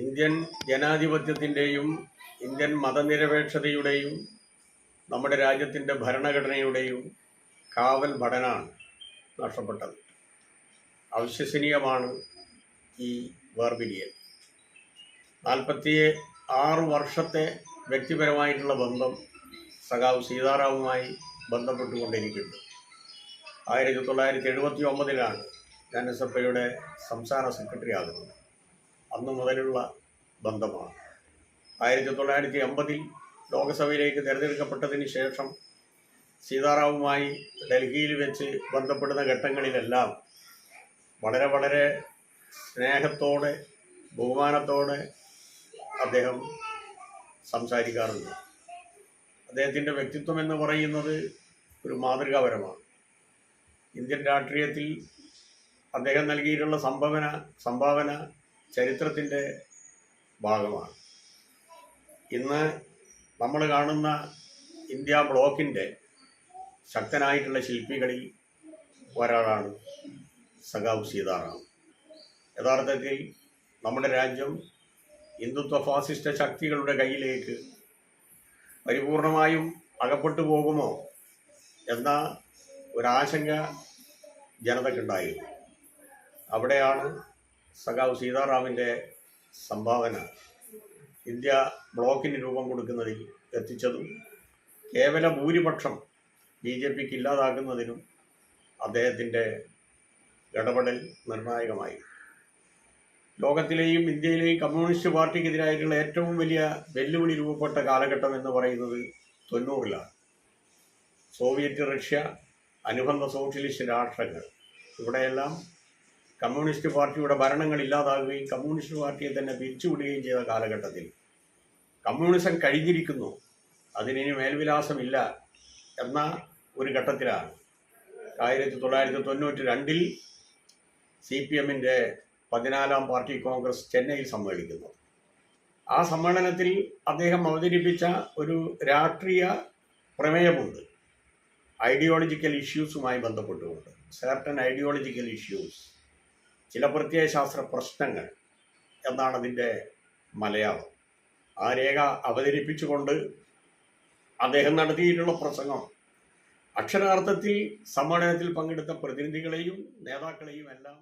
Indian ജനാധിപത്യത്തിന്റെയും Indian മതനിരപേക്ഷതയുടെയും നമ്മുടെ രാജ്യത്തിന്റെ ഭരണഘടനയുടെയും കാവൽ ഭടനാണ് നഷ്ടപ്പെട്ടത്. അവിശ്വസനീയമാണ് ഈ വേർപിരിയൽ. നാൽപ്പത്തി ആറ് വർഷത്തെ വ്യക്തിപരമായിട്ടുള്ള ബന്ധം സഖാവ് സീതാറാമുമായി ബന്ധപ്പെട്ടുകൊണ്ടിരിക്കുന്നു. ആയിരത്തി തൊള്ളായിരത്തി എഴുപത്തി ഒമ്പതിലാണ് ഐയുടെ സംസ്ഥാന സെക്രട്ടറി ആകുന്നത്. അന്നു മുതലുള്ള ബന്ധമാണ്. ആയിരത്തി തൊള്ളായിരത്തി എൺപതിൽ ലോകസഭയിലേക്ക് തിരഞ്ഞെടുക്കപ്പെട്ടതിന് ശേഷം സീതാറാമുമായി ഡൽഹിയിൽ വെച്ച് ബന്ധപ്പെടുന്ന ഘട്ടങ്ങളിലെല്ലാം വളരെ വളരെ സ്നേഹത്തോടെ ബഹുമാനത്തോടെ അദ്ദേഹം സംസാരിക്കാറുണ്ട്. അദ്ദേഹത്തിന്റെ വ്യക്തിത്വം എന്ന് പറയുന്നത് ഒരു മാതൃകാപരമാണ്. ഇന്ത്യൻ രാഷ്ട്രീയത്തിൽ അദ്ദേഹം നൽകിയിട്ടുള്ള സംഭാവന സംഭാവന ചരിത്രത്തിന്റെ ഭാഗമാണ്. ഇന്ന് നമ്മൾ കാണുന്ന ഇന്ത്യ ബ്ലോക്കിന്റെ ശക്തനായിട്ടുള്ള ശില്പികളിൽ ഒരാളാണ് സഖാവ് സീതാറാം. യഥാർത്ഥത്തിൽ നമ്മുടെ രാജ്യം ഹിന്ദുത്വ ഫാസിസ്റ്റ് ശക്തികളുടെ കയ്യിലേക്ക് പരിപൂർണമായും അകപ്പെട്ടു പോകുമോ എന്ന ഒരാശങ്ക ജനതയ്ക്കുണ്ടായിരുന്നു. അവിടെയാണ് സഖാവ് സീതാറാമിന്റെ സംഭാവന. ഇന്ത്യ ബ്ലോക്കിന് രൂപം കൊടുക്കുന്നതിൽ എത്തിച്ചതും കേവല ഭൂരിപക്ഷം ബി ജെ പിക്ക് ഇല്ലാതാക്കുന്നതിനും അദ്ദേഹത്തിന്റെ ഇടപെടൽ നിർണായകമായി. ലോകത്തിലെയും ഇന്ത്യയിലെയും കമ്മ്യൂണിസ്റ്റ് പാർട്ടിക്കെതിരായിട്ടുള്ള ഏറ്റവും വലിയ വെല്ലുവിളി രൂപപ്പെട്ട കാലഘട്ടം എന്ന് പറയുന്നത് തൊണ്ണൂറിലാണ്. സോവിയറ്റ് റഷ്യ അനുബന്ധ സോഷ്യലിസ്റ്റ് രാഷ്ട്രങ്ങൾ. ഇവിടെയെല്ലാം കമ്മ്യൂണിസ്റ്റ് പാർട്ടിയുടെ ഭരണങ്ങൾ ഇല്ലാതാകുകയും കമ്മ്യൂണിസ്റ്റ് പാർട്ടിയെ തന്നെ പിരിച്ചുവിടുകയും ചെയ്ത കാലഘട്ടത്തിൽ കമ്മ്യൂണിസം കഴിഞ്ഞിരിക്കുന്നു. അതിനിനി മേൽവിലാസമില്ല എന്ന ഒരു ഘട്ടത്തിലാണ്. ആയിരത്തി തൊള്ളായിരത്തി തൊണ്ണൂറ്റി രണ്ടിൽ സി പി എമ്മിന്റെ പതിനാലാം പാർട്ടി കോൺഗ്രസ് ചെന്നൈയിൽ സമ്മേളിക്കുന്നത് ആ സമ്മേളനത്തിൽ അദ്ദേഹം അവതരിപ്പിച്ച ഒരു രാഷ്ട്രീയ പ്രമേയമുണ്ട്. ഐഡിയോളജിക്കൽ ഇഷ്യൂസുമായി ബന്ധപ്പെട്ടുകൊണ്ട്. സർട്ടൻ ഐഡിയോളജിക്കൽ ഇഷ്യൂസ് ചില പ്രത്യയശാസ്ത്ര പ്രശ്നങ്ങൾ എന്നാണ് അതിന്റെ മലയാളം. ആ രേഖ അവതരിപ്പിച്ചുകൊണ്ട് അദ്ദേഹം നടത്തിയിട്ടുള്ള പ്രസംഗം. അക്ഷരാർത്ഥത്തിൽ സമ്മേളനത്തിൽ പങ്കെടുത്ത പ്രതിനിധികളെയും നേതാക്കളെയും എല്ലാം